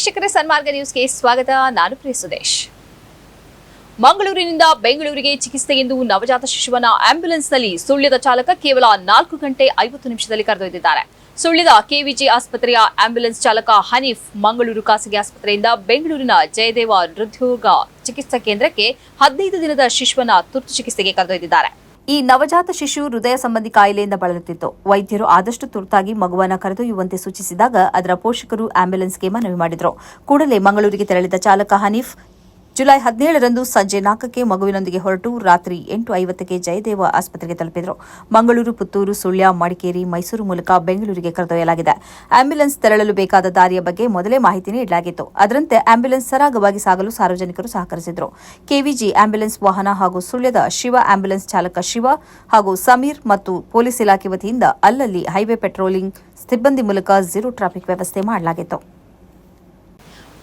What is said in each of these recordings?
ವೀಕ್ಷಕರೇ, ಸನ್ಮಾರ್ಗ ನ್ಯೂಸ್ಗೆ ಸ್ವಾಗತ. ನಾನು ಪ್ರಿಯ ಸುದೇಶ್. ಮಂಗಳೂರಿನಿಂದ ಬೆಂಗಳೂರಿಗೆ ಚಿಕಿತ್ಸೆ ಎಂದು ನವಜಾತ ಶಿಶುವನ್ನ ಆಂಬ್ಯುಲೆನ್ಸ್ನಲ್ಲಿ ಸುಳ್ಯದ ಚಾಲಕ ಕೇವಲ ನಾಲ್ಕು ಗಂಟೆ ಐವತ್ತು ನಿಮಿಷದಲ್ಲಿ ಕರೆದೊಯ್ದಿದ್ದಾರೆ. ಸುಳ್ಯದ ಕೆವಿಜಿ ಆಸ್ಪತ್ರೆಯ ಆಂಬ್ಯುಲೆನ್ಸ್ ಚಾಲಕ ಹನೀಫ್ ಮಂಗಳೂರು ಖಾಸಗಿ ಆಸ್ಪತ್ರೆಯಿಂದ ಬೆಂಗಳೂರಿನ ಜಯದೇವ ಹೃದ್ರೋಗ ಚಿಕಿತ್ಸಾ ಕೇಂದ್ರಕ್ಕೆ ಹದಿನೈದು ದಿನದ ಶಿಶುವನ್ನ ತುರ್ತು ಚಿಕಿತ್ಸೆಗೆ ಕರೆದೊಯ್ದಿದ್ದಾರೆ. ಈ ನವಜಾತ ಶಿಶು ಹೃದಯ ಸಂಬಂಧಿ ಕಾಯಿಲೆಯಿಂದ ಬಳಲುತ್ತಿತ್ತು. ವೈದ್ಯರು ಆದಷ್ಟು ತುರ್ತಾಗಿ ಮಗುವನ್ನು ಕರೆದೊಯ್ಯುವಂತೆ ಸೂಚಿಸಿದಾಗ ಅದರ ಪೋಷಕರು ಆಂಬ್ಯುಲೆನ್ಸ್ಗೆ ಮನವಿ ಮಾಡಿದರು. ಕೂಡಲೇ ಮಂಗಳೂರಿಗೆ ತೆರಳಿದ ಚಾಲಕ ಹನೀಫ್ ಜುಲೈ ಹದಿನೇಳರಂದು ಸಂಜೆ ನಾಲ್ಕಕ್ಕೆ ಮಗುವಿನೊಂದಿಗೆ ಹೊರಟು ರಾತ್ರಿ ಎಂಟು ಐವತ್ತಕ್ಕೆ ಜಯದೇವ ಆಸ್ಪತ್ರೆಗೆ ತಲುಪಿದರು. ಮಂಗಳೂರು, ಪುತ್ತೂರು, ಸುಳ್ಯ, ಮಡಿಕೇರಿ, ಮೈಸೂರು ಮೂಲಕ ಬೆಂಗಳೂರಿಗೆ ಕರೆದೊಯ್ಯಲಾಗಿದೆ. ಆಂಬ್ಯುಲೆನ್ಸ್ ತೆರಳಲು ಬೇಕಾದ ದಾರಿಯ ಬಗ್ಗೆ ಮೊದಲೇ ಮಾಹಿತಿ ನೀಡಲಾಗಿತ್ತು. ಅದರಂತೆ ಆಂಬ್ಯುಲೆನ್ಸ್ ಸರಾಗವಾಗಿ ಸಾಗಲು ಸಾರ್ವಜನಿಕರು ಸಹಕರಿಸಿದರು. ಕೆವಿಜಿ ಆಂಬ್ಯುಲೆನ್ಸ್ ವಾಹನ ಹಾಗೂ ಸುಳ್ಯದ ಶಿವ ಆಂಬ್ಯುಲೆನ್ಸ್ ಚಾಲಕ ಶಿವ ಹಾಗೂ ಸಮೀರ್ ಮತ್ತು ಪೊಲೀಸ್ ಇಲಾಖೆ ವತಿಯಿಂದ ಅಲ್ಲಲ್ಲಿ ಹೈವೇ ಪೆಟ್ರೋಲಿಂಗ್ ಸಿಬ್ಬಂದಿ ಮೂಲಕ ಝೀರೋ ಟ್ರಾಫಿಕ್ ವ್ಯವಸ್ಥೆ ಮಾಡಲಾಗಿತ್ತು.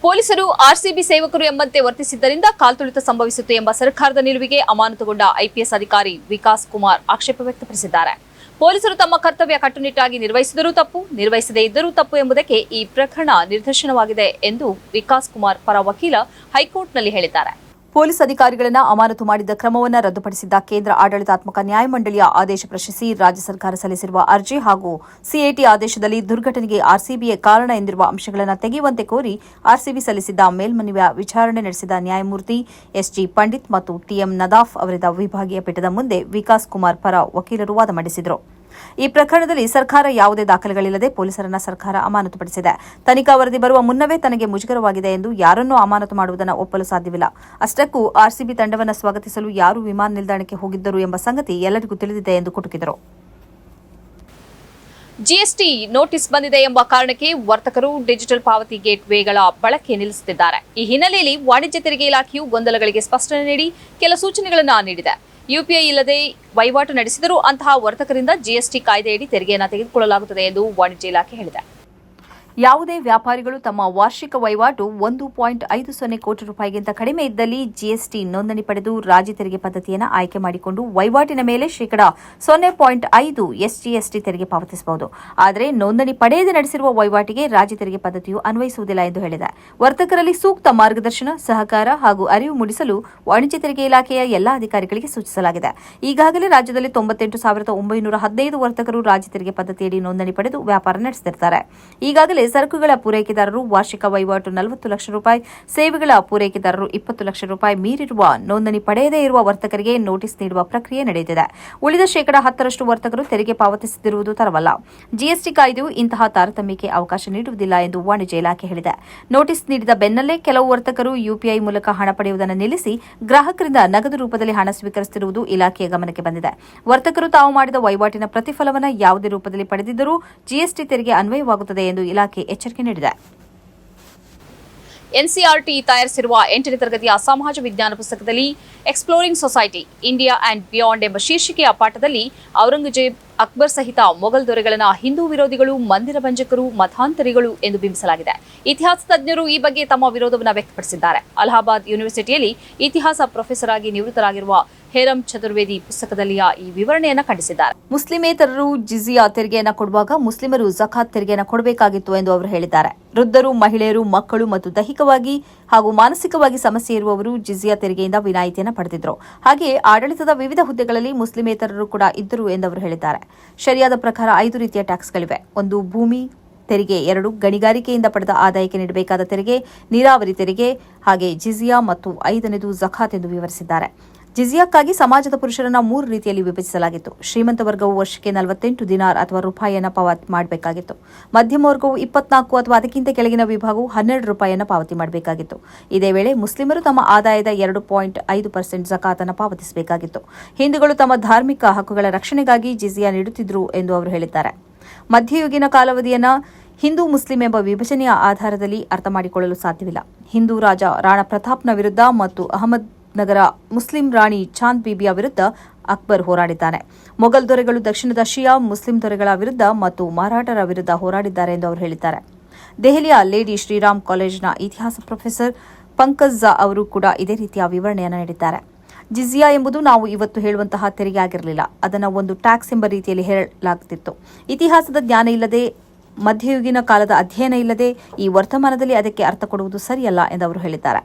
ಪೊಲೀಸರು ಆರ್ಸಿಬಿ ಸೇವಕರು ಎಂಬಂತೆ ವರ್ತಿಸಿದ್ದರಿಂದ ಕಾಲ್ತುಳಿತ ಸಂಭವಿಸಿತು ಎಂಬ ಸರ್ಕಾರದ ನಿಲುವಿಗೆ ಅಮಾನತುಗೊಂಡ ಐಪಿಎಸ್ ಅಧಿಕಾರಿ ವಿಕಾಸ್ ಕುಮಾರ್ ಆಕ್ಷೇಪ ವ್ಯಕ್ತಪಡಿಸಿದ್ದಾರೆ. ಪೊಲೀಸರು ತಮ್ಮ ಕರ್ತವ್ಯ ಕಟ್ಟುನಿಟ್ಟಾಗಿ ನಿರ್ವಹಿಸಿದರೂ ತಪ್ಪು, ನಿರ್ವಹಿಸದೇ ಇದ್ದರೂ ತಪ್ಪು ಎಂಬುದಕ್ಕೆ ಈ ಪ್ರಕರಣ ನಿದರ್ಶನವಾಗಿದೆ ಎಂದು ವಿಕಾಸ್ ಕುಮಾರ್ ಪರ ವಕೀಲ ಹೈಕೋರ್ಟ್ನಲ್ಲಿ ಹೇಳಿದ್ದಾರೆ. ಪೊಲೀಸ್ ಅಧಿಕಾರಿಗಳನ್ನು ಅಮಾನತು ಮಾಡಿದ್ದ ಕ್ರಮವನ್ನು ರದ್ದುಪಡಿಸಿದ್ದ ಕೇಂದ್ರ ಆಡಳಿತಾತ್ಮಕ ನ್ಯಾಯಮಂಡಳಿಯ ಆದೇಶ ಪ್ರಶ್ನಿಸಿ ರಾಜ್ಯ ಸರ್ಕಾರ ಸಲ್ಲಿಸಿರುವ ಅರ್ಜಿ ಹಾಗೂ ಸಿಎಟಿ ಆದೇಶದಲ್ಲಿ ದುರ್ಘಟನೆಗೆ ಆರ್ಸಿಬಿಯೇ ಕಾರಣ ಎಂದಿರುವ ಅಂಶಗಳನ್ನು ತೆಗೆಯುವಂತೆ ಕೋರಿ ಆರ್ಸಿಬಿ ಸಲ್ಲಿಸಿದ್ದ ಮೇಲ್ಮನವಿಯ ವಿಚಾರಣೆ ನಡೆಸಿದ ನ್ಯಾಯಮೂರ್ತಿ ಎಸ್ಜಿ ಪಂಡಿತ್ ಮತ್ತು ಟಿಎಂ ನದಾಫ್ ಅವರಿದ್ದ ವಿಭಾಗೀಯ ಪೀಠದ ಮುಂದೆ ವಿಕಾಸ್ ಕುಮಾರ್ ಪರ ವಕೀಲರು ವಾದ ಮಂಡಿಸಿದರು. ಈ ಪ್ರಕರಣದಲ್ಲಿ ಸರ್ಕಾರ ಯಾವುದೇ ದಾಖಲೆಗಳಿಲ್ಲದೆ ಪೊಲೀಸರನ್ನ ಸರ್ಕಾರ ಅಮಾನತುಪಡಿಸಿದೆ. ತನಿಖಾ ವರದಿ ಬರುವ ಮುನ್ನವೇ ತನಗೆ ಮುಜುಗರವಾಗಿದೆ ಎಂದು ಯಾರನ್ನೂ ಅಮಾನತು ಮಾಡುವುದನ್ನು ಒಪ್ಪಲು ಸಾಧ್ಯವಿಲ್ಲ. ಅಷ್ಟಕ್ಕೂ ಆರ್ಸಿಬಿ ತಂಡವನ್ನು ಸ್ವಾಗತಿಸಲು ಯಾರು ವಿಮಾನ ನಿಲ್ದಾಣಕ್ಕೆ ಹೋಗಿದ್ದರು ಎಂಬ ಸಂಗತಿ ಎಲ್ಲರಿಗೂ ತಿಳಿದಿದೆ ಎಂದು ಕುಟುಕಿದರು. ಜಿಎಸ್ಟಿ ನೋಟಿಸ್ ಬಂದಿದೆ ಎಂಬ ಕಾರಣಕ್ಕೆ ವರ್ತಕರು ಡಿಜಿಟಲ್ ಪಾವತಿ ಗೇಟ್ ವೇಗಳ ಬಳಕೆ ನಿಲ್ಲಿಸುತ್ತಿದ್ದಾರೆ. ಈ ಹಿನ್ನೆಲೆಯಲ್ಲಿ ವಾಣಿಜ್ಯ ತೆರಿಗೆ ಇಲಾಖೆಯು ಗೊಂದಲಗಳಿಗೆ ಸ್ಪಷ್ಟನೆ ನೀಡಿ ಕೆಲ ಸೂಚನೆಗಳನ್ನು ನೀಡಿದೆ. ಯುಪಿಐ ಇಲ್ಲದೆ ವಹಿವಾಟು ನಡೆಸಿದರೂ ಅಂತಹ ವರ್ತಕರಿಂದ ಜಿಎಸ್ಟಿ ಕಾಯ್ದೆಯಡಿ ತೆರಿಗೆಯನ್ನು ತೆಗೆದುಕೊಳ್ಳಲಾಗುತ್ತದೆ ಎಂದು ವಾಣಿಜ್ಯ ಇಲಾಖೆ ಹೇಳಿದೆ. ಯಾವುದೇ ವ್ಯಾಪಾರಿಗಳು ತಮ್ಮ ವಾರ್ಷಿಕ ವಹಿವಾಟು ಒಂದು ಪಾಯಿಂಟ್ ಐದು ಸೊನ್ನೆ ಕೋಟಿ ರೂಪಾಯಿಗಿಂತ ಕಡಿಮೆ ಇದ್ದಲ್ಲಿ ಜಿಎಸ್ಟಿ ನೋಂದಣಿ ಪಡೆದು ರಾಜ್ಯ ತೆರಿಗೆ ಪದ್ಧತಿಯನ್ನು ಆಯ್ಕೆ ಮಾಡಿಕೊಂಡು ವಹಿವಾಟಿನ ಮೇಲೆ ಶೇಕಡಾ ಸೊನ್ನೆ ಪಾಯಿಂಟ್ ಐದು ಎಸ್ಜಿಎಸ್ಟಿ ತೆರಿಗೆ ಪಾವತಿಸಬಹುದು. ಆದರೆ ನೋಂದಣಿ ಪಡೆಯದೆ ನಡೆಸಿರುವ ವಹಿವಾಟಿಗೆ ರಾಜ್ಯ ತೆರಿಗೆ ಪದ್ಧತಿಯು ಅನ್ವಯಿಸುವುದಿಲ್ಲ ಎಂದು ಹೇಳಿದೆ. ವರ್ತಕರಲ್ಲಿ ಸೂಕ್ತ ಮಾರ್ಗದರ್ಶನ, ಸಹಕಾರ ಹಾಗೂ ಅರಿವು ಮೂಡಿಸಲು ವಾಣಿಜ್ಯ ತೆರಿಗೆ ಇಲಾಖೆಯ ಎಲ್ಲಾ ಅಧಿಕಾರಿಗಳಿಗೆ ಸೂಚಿಸಲಾಗಿದೆ. ಈಗಾಗಲೇ ರಾಜ್ಯದಲ್ಲಿ ತೊಂಬತ್ತೆಂಟು ಸಾವಿರದ ಒಂಬೈನೂರ ಹದಿನೈದು ವರ್ತಕರು ರಾಜ್ಯ ತೆರಿಗೆ ಪದ್ಧತಿಯಡಿ ನೋಂದಣಿ ಪಡೆದು ವ್ಯಾಪಾರ ನಡೆಸುತ್ತಿದ್ದಾರೆ ಈಗಾಗಲೇ ಸರಕುಗಳ ಪೂರೈಕೆದಾರರು ವಾರ್ಷಿಕ ವಹಿವಾಟು ನಲವತ್ತು ಲಕ್ಷ ರೂಪಾಯಿ, ಸೇವೆಗಳ ಪೂರೈಕೆದಾರರು ಇಪ್ಪತ್ತು ಲಕ್ಷ ರೂಪಾಯಿ ಮೀರಿರುವ ನೋಂದಣಿ ಪಡೆಯದೇ ಇರುವ ವರ್ತಕರಿಗೆ ನೋಟಿಸ್ ನೀಡುವ ಪ್ರಕ್ರಿಯೆ ನಡೆಯುತ್ತಿದೆ ಉಳಿದ ಶೇಕಡಾ ಹತ್ತರಷ್ಟು ವರ್ತಕರು ತೆರಿಗೆ ಪಾವತಿಸುತ್ತಿರುವುದು ತರವಲ್ಲ. ಜಿಎಸ್ಟಿ ಕಾಯ್ದೆಯು ಇಂತಹ ತಾರತಮ್ಯಕ್ಕೆ ಅವಕಾಶ ನೀಡುವುದಿಲ್ಲ ಎಂದು ವಾಣಿಜ್ಯ ಇಲಾಖೆ ಹೇಳಿದೆ. ನೋಟಿಸ್ ನೀಡಿದ ಬೆನ್ನಲ್ಲೇ ಕೆಲವು ವರ್ತಕರು ಯುಪಿಐ ಮೂಲಕ ಹಣ ಪಡೆಯುವುದನ್ನು ನಿಲ್ಲಿಸಿ ಗ್ರಾಹಕರಿಂದ ನಗದು ರೂಪದಲ್ಲಿ ಹಣ ಸ್ವೀಕರಿಸುತ್ತಿರುವುದು ಇಲಾಖೆಯ ಗಮನಕ್ಕೆ ಬಂದಿದೆ. ವರ್ತಕರು ತಾವು ಮಾಡಿದ ವಹಿವಾಟಿನ ಪ್ರತಿಫಲವನ್ನು ಯಾವುದೇ ರೂಪದಲ್ಲಿ ಪಡೆದಿದ್ದರೂ ಜಿಎಸ್ಟಿ ತೆರಿಗೆ ಅನ್ವಯವಾಗುತ್ತದೆ ಎಂದು ಇಲಾಖೆ ಎಚ್ಚರಿಕೆ ನೀಡಿದೆ. ಎನ್ಸಿಆರ್ಟಿ ತಯಾರಿಸಿರುವ ಎಂಟನೇ ತರಗತಿಯ ಸಮಾಜ ವಿಜ್ಞಾನ ಪುಸ್ತಕದಲ್ಲಿ exploring society India and beyond ಎಂಬ ಶೀರ್ಷಿಕೆಯ ಪಾಠದಲ್ಲಿ ಔರಂಗಜೇಬ್ ಅಕ್ಬರ್ ಸಹಿತ ಮೊಘಲ್ ದೊರೆಗಳನ್ನ ಹಿಂದೂ ವಿರೋಧಿಗಳು, ಮಂದಿರ ಭಂಜಕರು ಮತಾಂತರಿಗಳು ಎಂದು ಬಿಂಬಿಸಲಾಗಿದೆ. ಇತಿಹಾಸ ತಜ್ಞರು ಈ ಬಗ್ಗೆ ತಮ್ಮ ವಿರೋಧವನ್ನು ವ್ಯಕ್ತಪಡಿಸಿದ್ದಾರೆ. ಅಲಹಾಬಾದ್ ಯೂನಿವರ್ಸಿಟಿಯಲ್ಲಿ ಇತಿಹಾಸ ಪ್ರೊಫೆಸರ್ ಆಗಿ ನಿವೃತ್ತರಾಗಿರುವ ಹೇರಂ ಚತುರ್ವೇದಿ ಪುಸ್ತಕದಲ್ಲಿಯ ಈ ವಿವರಣೆಯನ್ನು ಖಂಡಿಸಿದ್ದಾರೆ. ಮುಸ್ಲಿಮೇತರರು ಜಿಜಿಯಾ ತೆರಿಗೆಯನ್ನು ಕೊಡುವಾಗ ಮುಸ್ಲಿಮರು ಜಕಾತ್ ತೆರಿಗೆಯನ್ನು ಕೊಡಬೇಕಾಗಿತ್ತು ಎಂದು ಅವರು ಹೇಳಿದ್ದಾರೆ. ವೃದ್ಧರು, ಮಹಿಳೆಯರು, ಮಕ್ಕಳು ಮತ್ತು ದೈಹಿಕವಾಗಿ ಹಾಗೂ ಮಾನಸಿಕವಾಗಿ ಸಮಸ್ಯೆ ಇರುವವರು ಜಿಜಿಯಾ ತೆರಿಗೆಯಿಂದ ವಿನಾಯಿತಿಯನ್ನು ಪಡೆದಿದ್ದರು ಹಾಗೆಯೇ ಆಡಳಿತದ ವಿವಿಧ ಹುದ್ದೆಗಳಲ್ಲಿ ಮುಸ್ಲಿಮೇತರರು ಕೂಡ ಇದ್ದರು ಎಂದು ಅವರು ಹೇಳಿದ್ದಾರೆ. ಶರಿಯಾದ ಪ್ರಕಾರ ಐದು ರೀತಿಯ ಟ್ಯಾಕ್ಸ್ಗಳಿವೆ ಒಂದು, ಭೂಮಿ ತೆರಿಗೆ. ಎರಡು, ಗಣಿಗಾರಿಕೆಯಿಂದ ಪಡೆದ ಆದಾಯಕ್ಕೆ ನೀಡಬೇಕಾದ ತೆರಿಗೆ, ನೀರಾವರಿ ತೆರಿಗೆ, ಹಾಗೆ ಜಿಜಿಯಾ ಮತ್ತು ಐದನೇದು ಜಖಾತ್ ಎಂದು ವಿವರಿಸಿದ್ದಾರೆ. ಜಿಜಿಯಾಕ್ಕಾಗಿ ಸಮಾಜದ ಪುರುಷರನ್ನ ಮೂರು ರೀತಿಯಲ್ಲಿ ವಿಭಜಿಸಲಾಗಿತ್ತು. ಶ್ರೀಮಂತ ವರ್ಗವು ವರ್ಷಕ್ಕೆ ನಲವತ್ತೆಂಟು ದಿನಾರ್ ಅಥವಾ ರೂಪಾಯಿಯನ್ನು ಪಾವತಿ ಮಾಡಬೇಕಾಗಿತ್ತು. ಮಧ್ಯಮ ವರ್ಗವು ಇಪ್ಪತ್ನಾಲ್ಕು ಅಥವಾ ಅದಕ್ಕಿಂತ ಕೆಳಗಿನ ವಿಭಾಗವು ಹನ್ನೆರಡು ರೂಪಾಯಿಯನ್ನು ಪಾವತಿ ಮಾಡಬೇಕಾಗಿತ್ತು. ಇದೇ ವೇಳೆ ಮುಸ್ಲಿಮರು ತಮ್ಮ ಆದಾಯದ ಎರಡು ಪಾಯಿಂಟ್ ಐದು ಪರ್ಸೆಂಟ್ ಜಕಾತನ್ನು ಪಾವತಿಸಬೇಕಾಗಿತ್ತು. ಹಿಂದೂಗಳು ತಮ್ಮ ಧಾರ್ಮಿಕ ಹಕ್ಕುಗಳ ರಕ್ಷಣೆಗಾಗಿ ಜಿಜಿಯಾ ನೀಡುತ್ತಿದ್ದರು ಎಂದು ಅವರು ಹೇಳಿದ್ದಾರೆ. ಮಧ್ಯಯುಗಿನ ಕಾಲಾವಧಿಯನ್ನು ಹಿಂದೂ ಮುಸ್ಲಿಂ ಎಂಬ ವಿಭಜನೆಯ ಆಧಾರದಲ್ಲಿ ಅರ್ಥ ಮಾಡಿಕೊಳ್ಳಲು ಸಾಧ್ಯವಿಲ್ಲ. ಹಿಂದೂ ರಾಜ ರಾಣಾ ಪ್ರತಾಪ್ನ ವಿರುದ್ಧ ಮತ್ತು ಅಹಮದ್ ನಗರ ಮುಸ್ಲಿಂ ರಾಣಿ ಚಾಂದ್ ಬೀಬಿಯ ವಿರುದ್ಧ ಅಕ್ಬರ್ ಹೋರಾಡಿದ್ದಾನೆ. ಮೊಘಲ್ ದೊರೆಗಳು ದಕ್ಷಿಣದ ಶಿಯಾ, ಮುಸ್ಲಿಂ ದೊರೆಗಳ ವಿರುದ್ಧ ಮತ್ತು ಮರಾಠರ ವಿರುದ್ಧ ಹೋರಾಡಿದ್ದಾರೆ ಎಂದು ಅವರು ಹೇಳಿದ್ದಾರೆ. ದೆಹಲಿಯ ಲೇಡಿ ಶ್ರೀರಾಮ್ ಕಾಲೇಜ್ನ ಇತಿಹಾಸ ಪ್ರೊಫೆಸರ್ ಪಂಕಜ್ ಝಾ ಅವರು ಕೂಡ ಇದೇ ರೀತಿಯ ವಿವರಣೆಯನ್ನು ನೀಡಿದ್ದಾರೆ. ಜಿಜಿಯಾ ಎಂಬುದು ನಾವು ಇವತ್ತು ಹೇಳುವಂತಹ ತೆರಿಗೆ ಆಗಿರಲಿಲ್ಲ ಅದನ್ನು ಒಂದು ಟ್ಯಾಕ್ಸ್ ಎಂಬ ರೀತಿಯಲ್ಲಿ ಹೇಳಲಾಗುತ್ತಿತ್ತು. ಇತಿಹಾಸದ ಜ್ಞಾನ ಇಲ್ಲದೆ, ಮಧ್ಯಯುಗಿನ ಕಾಲದ ಅಧ್ಯಯನ ಇಲ್ಲದೆ ಈ ವರ್ತಮಾನದಲ್ಲಿ ಅದಕ್ಕೆ ಅರ್ಥ ಕೊಡುವುದು ಸರಿಯಲ್ಲ ಎಂದು ಅವರು ಹೇಳಿದ್ದಾರೆ.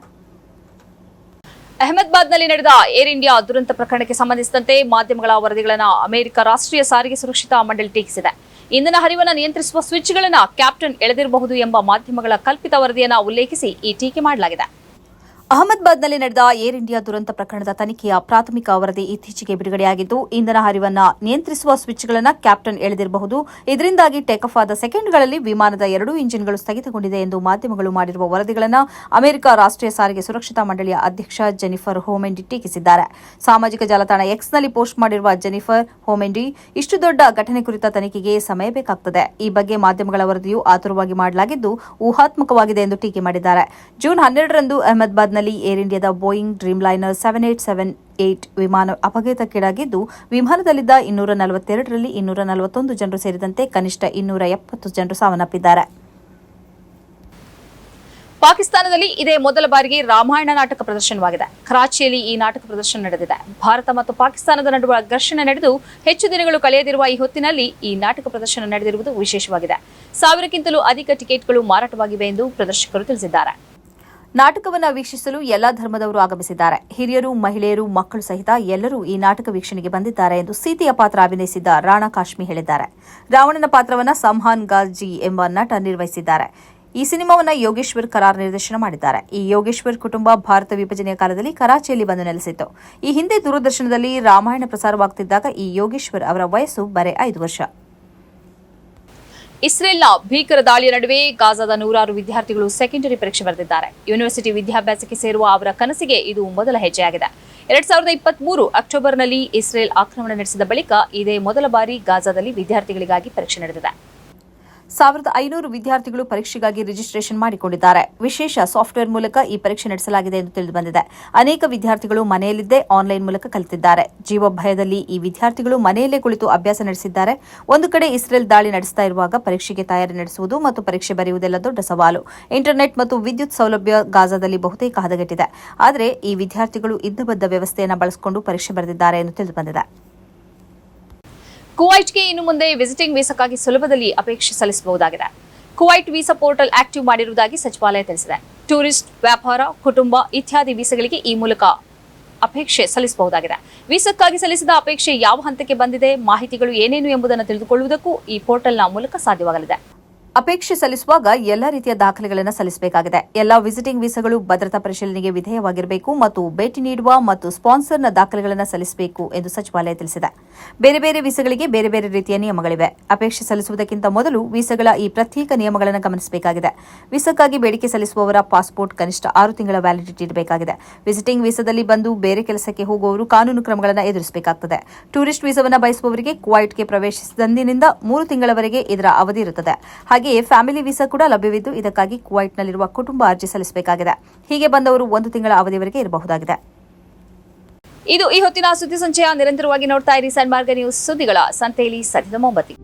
ಅಹಮದಾಬಾದ್ನಲ್ಲಿ ನಡೆದ ಏರ್ ಇಂಡಿಯಾ ದುರಂತ ಪ್ರಕರಣಕ್ಕೆ ಸಂಬಂಧಿಸಿದಂತೆ ಮಾಧ್ಯಮಗಳ ವರದಿಗಳನ್ನು ಅಮೆರಿಕ ರಾಷ್ಟ್ರೀಯ ಸಾರಿಗೆ ಸುರಕ್ಷತಾ ಮಂಡಳಿ ಟೀಕಿಸಿದೆ. ಇಂಧನ ಹರಿವನ್ನು ನಿಯಂತ್ರಿಸುವ ಸ್ವಿಚ್ಗಳನ್ನು ಕ್ಯಾಪ್ಟನ್ ಎಳೆದಿರಬಹುದು ಎಂಬ ಮಾಧ್ಯಮಗಳ ಕಲ್ಪಿತ ವರದಿಯನ್ನು ಉಲ್ಲೇಖಿಸಿ ಈ ಟೀಕೆ ಮಾಡಲಾಗಿದೆ. ಅಹಮದಾಬಾದ್ನಲ್ಲಿ ನಡೆದ ಏರ್ ಇಂಡಿಯಾ ದುರಂತ ಪ್ರಕರಣದ ತನಿಖೆಯ ಪ್ರಾಥಮಿಕ ವರದಿ ಇತ್ತೀಚೆಗೆ ಬಿಡುಗಡೆಯಾಗಿದ್ದು, ಇಂಧನ ಹರಿವನ್ನ ನಿಯಂತ್ರಿಸುವ ಸ್ವಿಚ್ಗಳನ್ನು ಕ್ಯಾಪ್ಟನ್ ಎಳೆದಿರಬಹುದು. ಇದರಿಂದಾಗಿ ಟೇಕ್ ಆಫ್ ಆದ ಸೆಕೆಂಡ್ಗಳಲ್ಲಿ ವಿಮಾನದ ಎರಡೂ ಇಂಜಿನ್ಗಳು ಸ್ಥಗಿತಗೊಂಡಿದೆ ಎಂದು ಮಾಧ್ಯಮಗಳು ಮಾಡಿರುವ ವರದಿಗಳನ್ನು ಅಮೆರಿಕ ರಾಷ್ಟ್ರೀಯ ಸಾರಿಗೆ ಸುರಕ್ಷತಾ ಮಂಡಳಿಯ ಅಧ್ಯಕ್ಷ ಜೆನಿಫರ್ ಹೋಮೆಂಡಿ ಟೀಕಿಸಿದ್ದಾರೆ. ಸಾಮಾಜಿಕ ಜಾಲತಾಣ ಎಕ್ಸ್ನಲ್ಲಿ ಪೋಸ್ಟ್ ಮಾಡಿರುವ ಜೆನಿಫರ್ ಹೋಮೆಂಡಿ, ಇಷ್ಟು ದೊಡ್ಡ ಘಟನೆ ಕುರಿತ ತನಿಖೆಗೆ ಸಮಯ ಬೇಕಾಗುತ್ತದೆ ಈ ಬಗ್ಗೆ ಮಾಧ್ಯಮಗಳ ವರದಿಯು ಆತುರವಾಗಿ ಮಾಡಲಾಗಿದ್ದು, ಊಹಾತ್ಮಕವಾಗಿದೆ ಎಂದು ಟೀಕೆ ಮಾಡಿದ್ದಾರೆ. ಜೂನ್ ಹನ್ನೆರಡರಂದು ಅಹಮದಾಬಾದ್ನಲ್ಲಿ ಏರ್ ಇಂಡಿಯಾದ Boeing Dreamliner seven eight seven eight ವಿಮಾನ ಅಪಘಾತಕ್ಕೀಡಾಗಿದ್ದು, ವಿಮಾನದಲ್ಲಿದ್ದ ಇನ್ನೂರ ನಲವತ್ತೆರಡರಲ್ಲಿ ಇನ್ನೂರ ನಲವತ್ತೊಂದು ಜನರು ಸೇರಿದಂತೆ ಕನಿಷ್ಠ ಇನ್ನೂರ ಎಪ್ಪತ್ತು ಜನರು ಸಾವನ್ನಪ್ಪಿದ್ದಾರೆ. ಪಾಕಿಸ್ತಾನದಲ್ಲಿ ಇದೇ ಮೊದಲ ಬಾರಿಗೆ ರಾಮಾಯಣ ನಾಟಕ ಪ್ರದರ್ಶನವಾಗಿದೆ. ಕರಾಚಿಯಲ್ಲಿ ಈ ನಾಟಕ ಪ್ರದರ್ಶನ ನಡೆದಿದೆ. ಭಾರತ ಮತ್ತು ಪಾಕಿಸ್ತಾನದ ನಡುವೆ ಘರ್ಷಣೆ ನಡೆದು, ಹೆಚ್ಚು ದಿನಗಳು ಕಳೆಯದಿರುವ ಈ ಹೊತ್ತಿನಲ್ಲಿ ಈ ನಾಟಕ ಪ್ರದರ್ಶನ ನಡೆದಿರುವುದು ವಿಶೇಷವಾಗಿದೆ. ಸಾವಿರಕ್ಕಿಂತಲೂ ಅಧಿಕ ಟಿಕೆಟ್ಗಳು ಮಾರಾಟವಾಗಿವೆ ಎಂದು ಪ್ರದರ್ಶಕರು ತಿಳಿಸಿದ್ದಾರೆ. ನಾಟಕವನ್ನು ವೀಕ್ಷಿಸಲು ಎಲ್ಲಾ ಧರ್ಮದವರು ಆಗಮಿಸಿದ್ದಾರೆ. ಹಿರಿಯರು, ಮಹಿಳೆಯರು, ಮಕ್ಕಳು ಸಹಿತ ಎಲ್ಲರೂ ಈ ನಾಟಕ ವೀಕ್ಷಣೆಗೆ ಬಂದಿದ್ದಾರೆ ಎಂದು ಸೀತೆಯ ಪಾತ್ರ ಅಭಿನಯಿಸಿದ್ದ ರಾಣಾ ಕಾಶ್ಮಿ ಹೇಳಿದ್ದಾರೆ. ರಾವಣನ ಪಾತ್ರವನ್ನ ಸಂಹಾನ್ ಗಾಜಿ ಎಂಬ ನಟ ನಿರ್ವಹಿಸಿದ್ದಾರೆ. ಈ ಸಿನಿಮಾವನ್ನ ಯೋಗೇಶ್ವರ್ ಕರಾರ್ ನಿರ್ದೇಶನ ಮಾಡಿದ್ದಾರೆ. ಈ ಯೋಗೇಶ್ವರ್ ಕುಟುಂಬ ಭಾರತ ವಿಭಜನೆಯ ಕಾಲದಲ್ಲಿ ಕರಾಚಿಯಲ್ಲಿ ಬಂದು ನೆಲೆಸಿತ್ತು. ಈ ಹಿಂದೆ ದೂರದರ್ಶನದಲ್ಲಿ ರಾಮಾಯಣ ಪ್ರಸಾರವಾಗುತ್ತಿದ್ದಾಗ ಈ ಯೋಗೇಶ್ವರ್ ಅವರ ವಯಸ್ಸು ಬರೆ ಐದು ವರ್ಷ. ಇಸ್ರೇಲ್ನ ಭೀಕರ ದಾಳಿಯ ನಡುವೆ ಗಾಜಾದ ನೂರಾರು ವಿದ್ಯಾರ್ಥಿಗಳು ಸೆಕೆಂಡರಿ ಪರೀಕ್ಷೆ ಬರೆದಿದ್ದಾರೆ. ಯೂನಿವರ್ಸಿಟಿ ವಿದ್ಯಾಭ್ಯಾಸಕ್ಕೆ ಸೇರುವ ಅವರ ಕನಸಿಗೆ ಇದು ಮೊದಲ ಹೆಜ್ಜೆಯಾಗಿದೆ. ಎರಡ್ ಸಾವಿರದ ಇಪ್ಪತ್ತ್ ಮೂರು ಅಕ್ಟೋಬರ್ನಲ್ಲಿ ಇಸ್ರೇಲ್ ಆಕ್ರಮಣ ನಡೆಸಿದ ಬಳಿಕ ಇದೇ ಮೊದಲ ಬಾರಿ ಗಾಜಾದಲ್ಲಿ ವಿದ್ಯಾರ್ಥಿಗಳಿಗಾಗಿ ಪರೀಕ್ಷೆ ನಡೆದಿದೆ. ಸಾವಿರದ ಐನೂರು ವಿದ್ಯಾರ್ಥಿಗಳು ಪರೀಕ್ಷೆಗಾಗಿ ರಿಜಿಸ್ಟ್ರೇಷನ್ ಮಾಡಿಕೊಂಡಿದ್ದಾರೆ. ವಿಶೇಷ ಸಾಫ್ಟ್ವೇರ್ ಮೂಲಕ ಈ ಪರೀಕ್ಷೆ ನಡೆಸಲಾಗಿದೆ ಎಂದು ತಿಳಿದುಬಂದಿದೆ. ಅನೇಕ ವಿದ್ಯಾರ್ಥಿಗಳು ಮನೆಯಲ್ಲಿದ್ದೇ ಆನ್ಲೈನ್ ಮೂಲಕ ಕಲಿತಿದ್ದಾರೆ. ಜೀವ ಭಯದಲ್ಲಿ ಈ ವಿದ್ಯಾರ್ಥಿಗಳು ಮನೆಯಲ್ಲೇ ಕುಳಿತು ಅಭ್ಯಾಸ ನಡೆಸಿದ್ದಾರೆ. ಒಂದು ಕಡೆ ಇಸ್ರೇಲ್ ದಾಳಿ ನಡೆಸ್ತಾ ಇರುವಾಗ ಪರೀಕ್ಷೆಗೆ ತಯಾರಿ ನಡೆಸುವುದು ಮತ್ತು ಪರೀಕ್ಷೆ ಬರೆಯುವುದೆಲ್ಲ ದೊಡ್ಡ ಸವಾಲು. ಇಂಟರ್ನೆಟ್ ಮತ್ತು ವಿದ್ಯುತ್ ಸೌಲಭ್ಯ ಗಾಜಾದಲ್ಲಿ ಬಹುತೇಕ ಹದಗೆಟ್ಟಿದೆ. ಆದರೆ ಈ ವಿದ್ಯಾರ್ಥಿಗಳು ಇದ್ದಬದ್ದ ವ್ಯವಸ್ಥೆಯನ್ನು ಬಳಸಿಕೊಂಡು ಪರೀಕ್ಷೆ ಬರೆದಿದ್ದಾರೆ ಎಂದು ತಿಳಿದುಬಂದಿದೆ. ಕುವೈಟ್ಗೆ ಇನ್ನು ಮುಂದೆ ವಿಸಿಟಿಂಗ್ ವೀಸಾಕ್ಕಾಗಿ ಸುಲಭದಲ್ಲಿ ಅಪೇಕ್ಷೆ ಸಲ್ಲಿಸಬಹುದಾಗಿದೆ. ಕುವೈಟ್ ವೀಸಾ ಪೋರ್ಟಲ್ ಆಕ್ಟಿವ್ ಮಾಡಿರುವುದಾಗಿ ಸಚಿವಾಲಯ ತಿಳಿಸಿದೆ. ಟೂರಿಸ್ಟ್, ವ್ಯಾಪಾರ, ಕುಟುಂಬ ಇತ್ಯಾದಿ ವೀಸಾಗಳಿಗೆ ಈ ಮೂಲಕ ಅಪೇಕ್ಷೆ ಸಲ್ಲಿಸಬಹುದಾಗಿದೆ. ವೀಸಾಕ್ಕಾಗಿ ಸಲ್ಲಿಸಿದ ಅಪೇಕ್ಷೆ ಯಾವ ಹಂತಕ್ಕೆ ಬಂದಿದೆ, ಮಾಹಿತಿಗಳು ಏನೇನು ಎಂಬುದನ್ನು ತಿಳಿದುಕೊಳ್ಳುವುದಕ್ಕೂ ಈ ಪೋರ್ಟಲ್ನ ಮೂಲಕ ಸಾಧ್ಯವಾಗಲಿದೆ. ಅಪೇಕ್ಷೆ ಸಲ್ಲಿಸುವಾಗ ಎಲ್ಲ ರೀತಿಯ ದಾಖಲೆಗಳನ್ನು ಸಲ್ಲಿಸಬೇಕಾಗಿದೆ. ಎಲ್ಲಾ ವಿಸಿಟಿಂಗ್ ವೀಸಾಗಳು ಭದ್ರತಾ ಪರಿಶೀಲನೆಗೆ ವಿಧೇಯವಾಗಿರಬೇಕು ಮತ್ತು ಭೇಟಿ ನೀಡುವ ಮತ್ತು ಸ್ಪಾನ್ಸರ್ನ ದಾಖಲೆಗಳನ್ನು ಸಲ್ಲಿಸಬೇಕು ಎಂದು ಸಚಿವಾಲಯ ತಿಳಿಸಿದೆ. ಬೇರೆ ಬೇರೆ ವೀಸಾಗಳಿಗೆ ಬೇರೆ ಬೇರೆ ರೀತಿಯ ನಿಯಮಗಳಿವೆ. ಅಪೇಕ್ಷೆ ಸಲ್ಲಿಸುವುದಕ್ಕಿಂತ ಮೊದಲು ವೀಸಾಗಳ ಈ ಪ್ರತ್ಯೇಕ ನಿಯಮಗಳನ್ನು ಗಮನಿಸಬೇಕಾಗಿದೆ. ವೀಸಾಕ್ಕಾಗಿ ಬೇಡಿಕೆ ಸಲ್ಲಿಸುವವರ ಪಾಸ್ಪೋರ್ಟ್ ಕನಿಷ್ಠ ಆರು ತಿಂಗಳ ವ್ಯಾಲಿಡಿಟಿ ಇರಬೇಕಾಗಿದೆ ವಿಸಿಟಿಂಗ್ ವೀಸಾದಲ್ಲಿ ಬಂದು ಬೇರೆ ಕೆಲಸಕ್ಕೆ ಹೋಗುವವರು ಕಾನೂನು ಕ್ರಮಗಳನ್ನು ಎದುರಿಸಬೇಕಾಗುತ್ತದೆ ಟೂರಿಸ್ಟ್ ವೀಸಾವನ್ನು ಬಯಸುವವರಿಗೆ ಕ್ವಾಯಿಟ್ಗೆ ಪ್ರವೇಶಿಸಿದಂದಿನಿಂದ ಮೂರು ತಿಂಗಳವರೆಗೆ ಇದರ ಅವಧಿ ಇರುತ್ತದೆ. ಹಾಗೆಯೇ ಫ್ಯಾಮಿಲಿ ವೀಸಾ ಕೂಡ ಲಭ್ಯವಿದ್ದು ಇದಕ್ಕಾಗಿ ಕುವೈಟ್ನಲ್ಲಿರುವ ಕುಟುಂಬ ಅರ್ಜಿ ಸಲ್ಲಿಸಬೇಕಾಗಿದೆ. ಹೀಗೆ ಬಂದವರು ಒಂದು ತಿಂಗಳ ಅವಧಿವರೆಗೆ ಇರಬಹುದಾಗಿದೆ. ಇದು ಈ ಹೊತ್ತಿನ ಸುದ್ದಿ ಸಂಚಯ. ನಿರಂತರವಾಗಿ ನೋಡ್ತಾ ಇರಿ ಸನ್ಮಾರ್ಗ ನ್ಯೂಸ್ ಸುದ್ದಿಗಳ ಸಂತೆಯಲ್ಲಿ ಸದ್ಯದ ಮೊಂಬತ್ತಿ